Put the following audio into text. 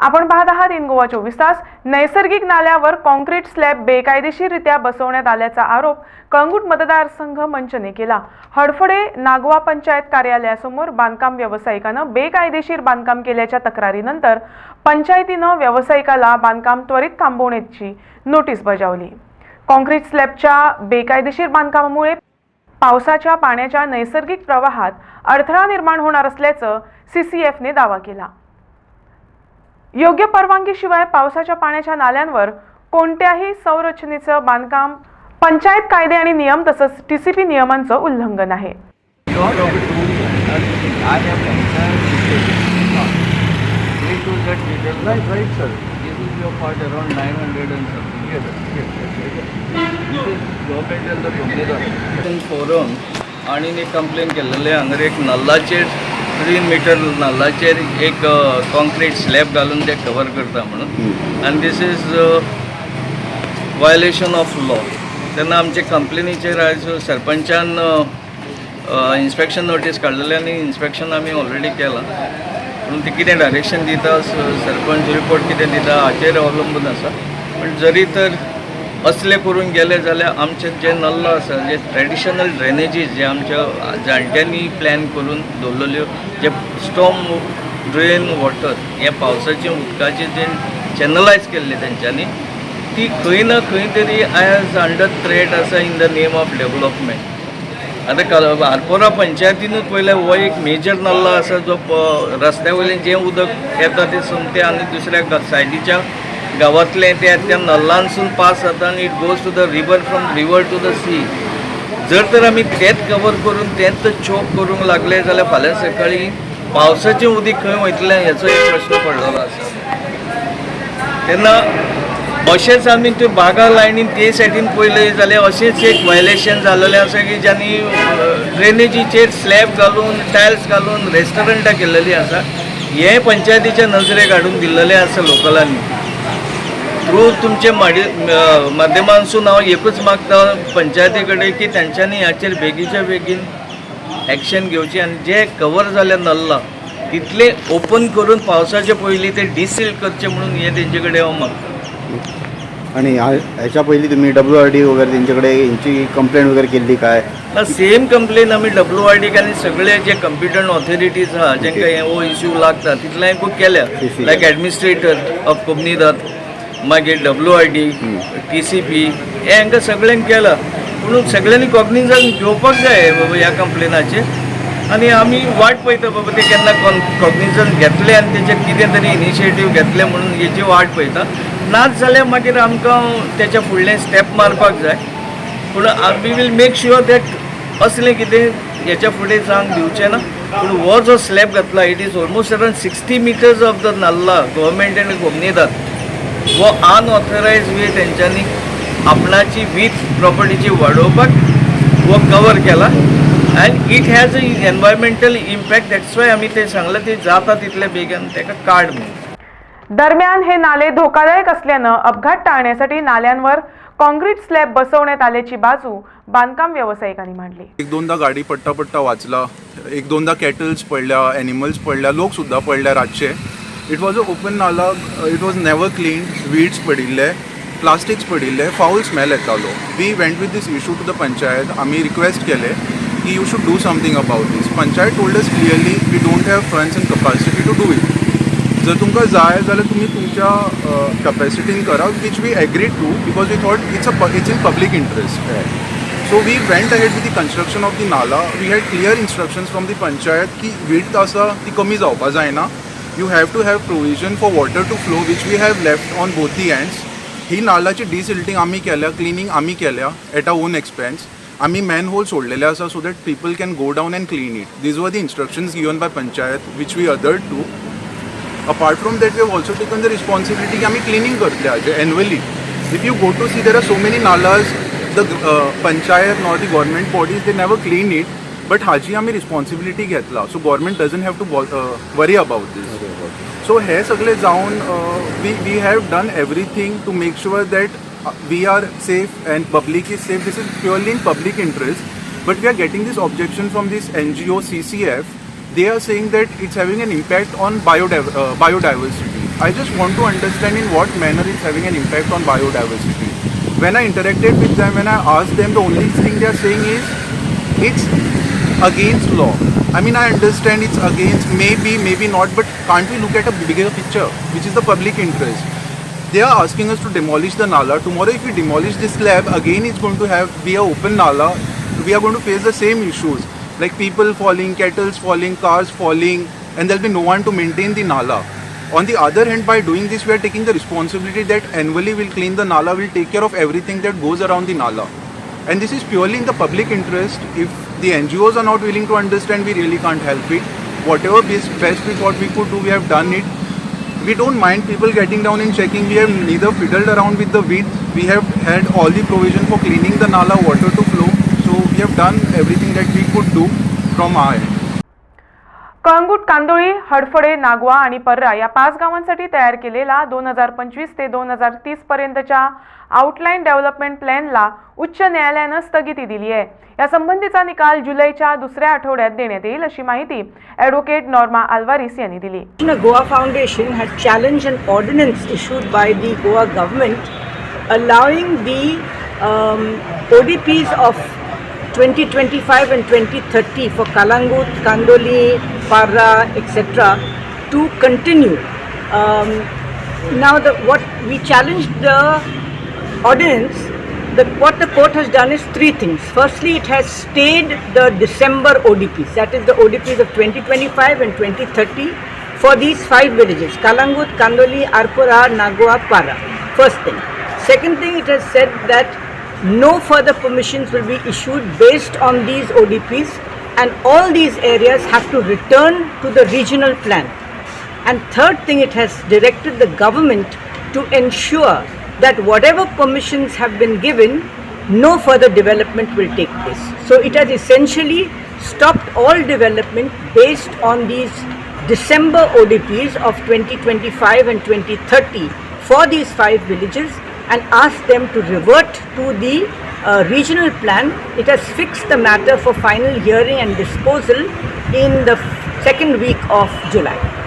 आपण पाहत आहात इन गोवा चोवीस तास. नैसर्गिक नाल्यावर कॉन्क्रीट स्लॅब बेकायदेशीररित्या बसवण्यात आल्याचा आरोप कळंगूट मतदारसंघ मंचने केला. हडफडे नागवा पंचायत कार्यालयासमोर बांधकाम व्यावसायिकानं बेकायदेशीर बांधकाम केल्याच्या तक्रारीनंतर पंचायतीनं व्यावसायिकाला बांधकाम त्वरित थांबवण्याची नोटीस बजावली. कॉन्क्रीट स्लॅबच्या बेकायदेशीर बांधकामामुळे पावसाच्या पाण्याच्या नैसर्गिक प्रवाहात अडथळा निर्माण होणार असल्याचं सी सी एफने दावा केला. योग्य परवानगीशिवाय पावसाच्या पाण्याच्या नाल्यांवर कोणत्याही संरचनेचं बांधकाम पंचायत कायदे आणि नियम तसंच टी सी पी नियमांचं उल्लंघन आहे. आणि कंप्लेन केलेले हंगर एक नल्लाचे थ्री मिटर नल्लाचेर एक कॉन्क्रीट स्लॅब घालून ते कवर करता म्हणून. आनी this is violation of law तेन्ना आमचे कंप्लेनीचेर आयज सरपंचान इन्स्पेक्शन नोटीस काडलेले आनी इन्स्पेक्शन आमी ऑलरेडी केलां. पूण ती कितें डायरेक्शन दिता सरपंच रिपोर्ट कितें दिता हाचेर अवलंबून आसा पण जरी तर असले करून गेले जाल्यार आमचे जे नल्लो आसा जे ट्रेडिशनल ड्रेनेजीस जे आमच्या जाणट्यांनी प्लॅन करून दवरलेल्यो जे स्टॉम ड्रेन वॉटर हे पावसाचे उदकाचे जे चॅनलायज केल्ले तेंच्यांनी ती खंय ना खंय तरी आयज अंडर थ्रेट आसा in the name of development आतां आरपोरा पंचायतीनूच पयल्यार हो एक मेजर नल्लो आसा जो रस्त्या वयलें जें उदक येता तें सोमतें आनी दुसऱ्या सायडीच्या गांवांतलें तें त्या नल्लांसून पास जाता आनी it goes to the river from river to the sea जर तर आमी तेंच कवर करून तेंच चोक करूंक लागले जाल्यार फाल्यां सकाळी. पावसाचें उदीक खंय वयतलें हेचो एक प्रश्न पडलेलो आसा तेन्ना अशेंच आमी त्यो बागा लायनीन ते सायडीन पळयलें जाल्यार अशेंच एक वायलेशन जाल्लेलें आसा की ज्यांनी ड्रेनेजीचेर स्लॅब घालून टायल्स घालून रेस्टॉरंटां केल्लेलीं आसा हें पंचायतीच्या नजरेक हाडून दिल्लेलें आसा लोकलांनी थ्रू तुमचे माध्यमांसून हांव एकूच मागता पंचायती कडेन की तेंच्यांनी ह्याचेर बेगीच्या बेगीन एक्शन घेवची आनी जे कवर जाले नल्ला तितले ओपन करून पावसाचे पयलीं ते डिसील करचे म्हणून हे तेंचे कडेन हांव मागता आणि ह्या- ह्याच्या पहिली तुम्ही डब्ल्यू आर डी वगैरे त्यांच्याकडे यांची कंप्लेंट वगैरे केली काय? सेम कंप्लेन आमी डब्ल्यू आर डीक आनी सगळे जे कंपिटंट ऑथॉरिटीज आहा जेंका हे हो इश्यू लागता तितले खूब केल्या. लायक एडमिनिस्ट्रेटर ऑफ कोमनीदात मागीर W R D T C P हे हांकां सगळ्यांक केला. पूण सगळ्यांनी कॉग्निजन घेवपाक जाय बाबा ह्या कंप्लेनाचेर आनी आमी वाट पळयता बाबा ते केन्ना कॉग्निजन घेतले आनी तेचेर कितें तरी इनिशिएटीव घेतले म्हणून हेची वाट पळयता नाच जाल्यार मागीर आमकां तेच्या फुडलें स्टेप मारपाक जाय. पूण we will make sure that असलें कितें हेच्या फुडें जावंक दिवचें ना. पूण हो जो स्लॅब घातला it is almost around sixty metres of the nallah government आनी कोमनीदात हो अनऑथरायज वे तेंच्यांनी आपणाची वीथ प्रॉपर्टीची वाडोवपाक हो कवर केला. And it has a environmental impact that's why आमी ते सांगलां ते जाता तितले बेगीन ताका काड म्हणून दरम्यान हे नाले धोकादायक असल्यानं अपघात टाळण्यासाठी नाल्यांवर कॉन्क्रीट स्लॅब बसवण्यात आल्याची बाजू बांधकाम व्यावसायिकांनी मांडली. एक दोनदा गाडी पडटा पडटा वाचला एक दोनदा कॅटल्स पडल्या ॲनिमल्स पडल्या लोक सुद्धा पडल्या रातचे. It was a open nala it was never clean weeds पडिल्ले प्लास्टिक्स पडिल्ले फाऊल स्मेल येतालो we went with this issue to the panchayat आमी रिक्वेस्ट केले की you should do something about this panchayat told us clearly we don't have funds in capacity to do it जर तुमकां जाय जाल्यार तुमी तुमच्या कॅपेसिटीन करा which we agree to because we thought it's a it's in public interest so we went ahead with the construction of the nala we had clear instructions from the panchayat की वीट आसा ती कमी जावपा जायना. You have to have provision for water to flow which we have left on both the ends. ही नालाची desilting आमी केल्या क्लिनिंग आमी केल्या एट अ ओन एक्सपेन्स आमी मॅन होल सोडलेले आसा so that people can go down and clean it these वर the instructions given by panchayat which we adhere to apart from that we have also taken the responsibility की आमी cleaning करतले हाजे annually if you go to see there are so many nalas the panchayat nor the government bodies they never clean it but हाजी आमी responsibility घेतला. So government doesn't have to worry about this so हे सगळे जावन we we have done everything to make sure that we are safe and public is safe this is purely in public interest but we are getting this objection from this N G O C C F they are saying that it's having an impact on biodiv- uh, biodiversity. I just want to understand in what manner it's having an impact on biodiversity. When I interacted with them, when I asked them, the only thing they are saying is it's against law. I mean, I understand it's against, maybe, maybe not, but can't we look at a bigger picture, which is the public interest? They are asking us to demolish the nala. Tomorrow, if we demolish this slab, again it's going to have be a open nala. We are going to face the same issues, like people falling, kettles falling, cars falling, and there'll be no one to maintain the nala. On the other hand, by doing this, we are taking the responsibility that annually we'll clean the nala, we'll take care of everything that goes around the nala. And this is purely in the public interest. If the NGOs are not willing to understand, we really can't help it. Whatever best, we thought we could do, we have done it. We don't mind people getting down and checking. We have neither fiddled around with the width. We have had all the provision for cleaning the nala, water to flow. So we have done everything that we could do from our end. Calangute Candolim Hadfade Nagoa आणि पर्रा या पाच गावांसाठी तयार केलेला दोन हजार पंचवीस ते दोन हजार तीस पर्यंतच्या आउटलाईन डेव्हलपमेंट प्लॅनला उच्च न्यायालयानं स्थगिती दिली आहे. या संबंधीचा निकाल जुलैच्या दुसऱ्या आठवड्यात देण्यात येईल अशी माहिती ॲडव्होकेट नॉर्मा अल्वारिस यांनी दिली. Goa foundation had challenge and ordinance challenged by the Goa by the Goa government allowing of twenty twenty of 2025 and 2030 for Kalangut, Kandoli, Parra, etc. to continue. Um, now, the, what we challenged the ordinance, the, what the court has done is three things. Firstly, it has stayed the December ODPs, that is the ODPs of 2025 and 2030 for these five villages Kalangut, Kandoli, Arpura, Nagua, Para. First thing. Second thing, it has said that no further permissions will be issued based on these ODPs, and all these areas have to return to the regional plan. And third thing, it has directed the government to ensure that whatever permissions have been given, no further development will take place. So it has essentially stopped all development based on these December ODPs of 2025 and 2030 for these five villages and asked them to revert to the uh, regional plan. It has fixed the matter for final hearing and disposal in the second week of July.